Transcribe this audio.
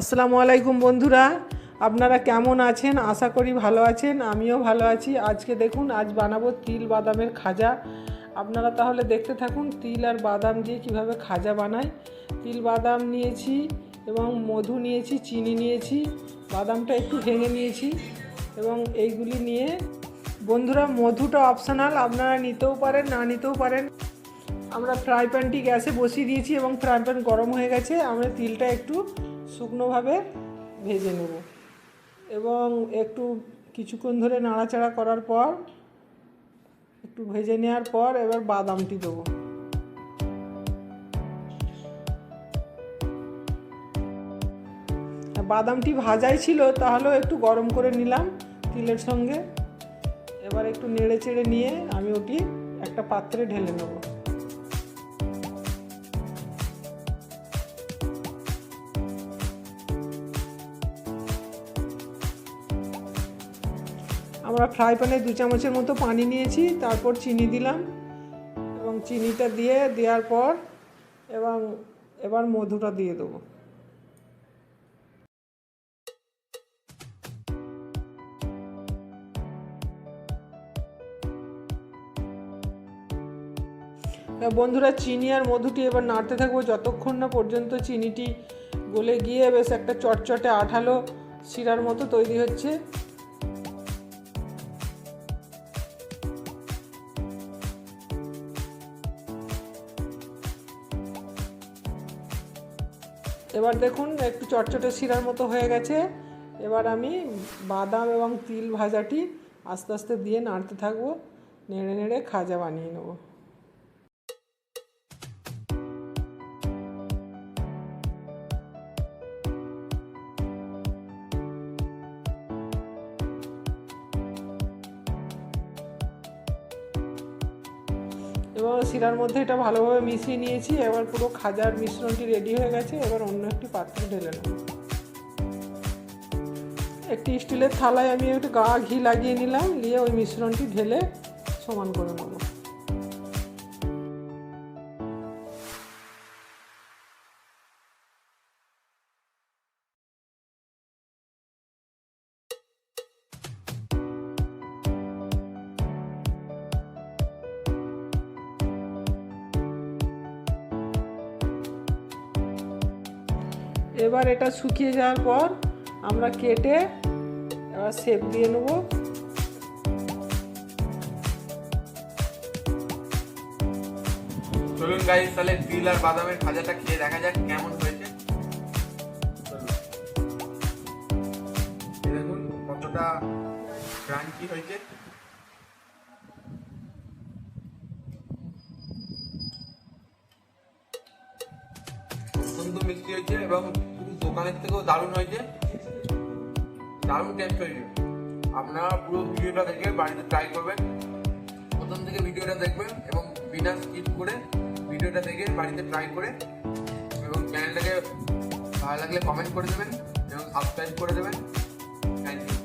আসসালামু আলাইকুম বন্ধুরা, আপনারা কেমন আছেন? আশা করি ভালো আছেন, আমিও ভালো আছি। আজকে দেখুন, আজ বানাবো তিল বাদামের খাজা। আপনারা তাহলে দেখতে থাকুন, তিল আর বাদাম দিয়ে কীভাবে খাজা বানাই। তিল বাদাম নিয়েছি এবং মধু নিয়েছি, চিনি নিয়েছি, বাদামটা একটু ভেঙে নিয়েছি এবং এইগুলি নিয়ে বন্ধুরা, মধুটা অপশনাল আপনারা নিতেও পারেন, না নিতেও পারেন। আমরা ফ্রাই প্যানটি গ্যাসে বসিয়ে দিয়েছি এবং ফ্রাই প্যান গরম হয়ে গেছে। আমরা তিলটা একটু শুকনোভাবে ভেজে নেব। এবং একটু কিছুক্ষণ ধরে নাড়াচাড়া করার পর, একটু ভেজে নেওয়ার পর এবার বাদামটি দেবো। বাদামটি ভাজাই ছিল, তাহলেও একটু গরম করে নিলাম তিলের সঙ্গে। এবার একটু নেড়ে চেড়ে নিয়ে আমি ওটি একটা পাত্রে ঢেলে নেব। আমরা ফ্রাই প্যানে দু চামচের মতো পানি নিয়েছি, তারপর চিনি দিলাম এবং চিনিটা দিয়ে, দেওয়ার পর এবং এবার মধুটা দিয়ে দেবো। বন্ধুরা, চিনি আর মধুটি এবার নাড়তে থাকব। যতক্ষণ না পর্যন্ত চিনিটি গলে গিয়ে বেশ একটা চটচটে আঠালো শিরার মতো তৈরি হচ্ছে এবার দেখুন, একটু চটচটে শিরার মতো হয়ে গেছে। এবার আমি বাদাম এবং তিল ভাজাটি আস্তে আস্তে দিয়ে নাড়তে থাকব। নেড়ে নেড়ে খাজা বানিয়ে নেব। এবং শিরার মধ্যে এটা ভালোভাবে মিশিয়ে নিয়েছি। এবার পুরো খাজার মিশ্রণটি রেডি হয়ে গেছে। এবার অন্য একটি পাত্রে ঢেলে নেব। একটি স্টিলের থালায় আমি একটু গা ঘি লাগিয়ে নিলাম। নিয়ে ওই মিশ্রণটি ঢেলে সমান করে নেব। এবার এটা শুকিয়ে যাওয়ার পর আমরা কেটে এবার শেপ দিয়ে নেব। চলুন গাইস তাহলে তিল আর বাদামের খাজাটা খেয়ে দেখা যাক কেমন হয়েছে। দেখুন, কতটা ক্রাঞ্চি হয়েছে। মিষ্টি হয়েছে এবং দোকানের থেকেও দারুণ হয়েছে। দারুণ টেস্ট হয়েছে। আপনারা পুরো ভিডিওটা দেখে বাড়িতে ট্রাই করবেন। প্রথম থেকে ভিডিওটা দেখবেন এবং বিনা স্কিপ করে ভিডিওটা দেখে বাড়িতে ট্রাই করে এবং চ্যানেলটাকে ভালো লাগলে কমেন্ট করে দেবেন এবং সাবস্ক্রাইব করে দেবেন। Thank you